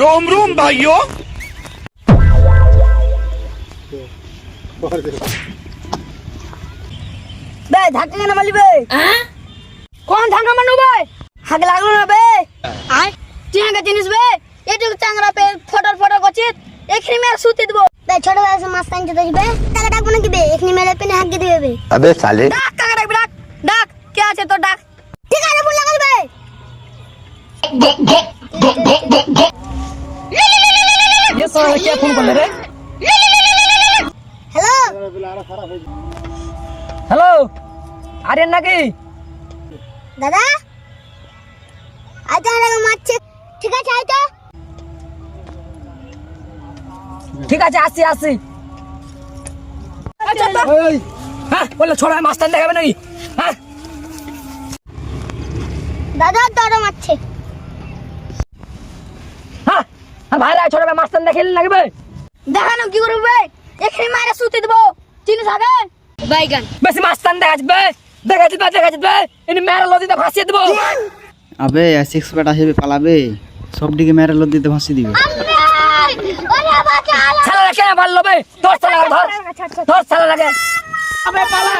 Rome Rome ভাইও বে ধাক্কা কেন মারলি বে? কোন ধাক্কা মারনু বে? হাগ লাগল না বে? আয়। টিয়াঙ্গা জিনিস বে? এটু চাংরা পে ফটর ফটর করছিস এখনি মেরে সুতি দিব। বে ছোট বয়সে মাস্তান যেতে দিবে টাকা ডাকবো না দিবে এখনি মেরে পেনে হাগ দিবে বে। আবে সালে ডাক টাকা ডাকবি? ডাক ডাক। কে আছে তো ডাক? ঠিক আছে বল লাগাইবে হ্যালো হ্যালো আরে নাকি দাদা আজ মারছে ঠিক আছে আই ঠিক আছে আসি আসি হ্যাঁ বললে ছোড়া মাস্টার দেখাবে নাকি হ্যাঁ দাদা দৌড় মারছে ভাইরা ছোড়া মাস্টার দেখালে লাগবে দেখানো কি করবে এখানে মারে সুতি দেবো। চিনিস আগে? বাইগান বেশি মাস্টার দেখা যাবে দেখা যাবে দেখা যাবে এনে মেরে লদিতে ভাসিয়ে দেবো। আবে সিক্স প্যাট আসবে পালাবে। সব দিকে মেরে লোদ দিতে ভাসি দিবে বাচ্চা কেন ভালো তোর ছালা ধর। তোর ছালা লাগে আবে পালা।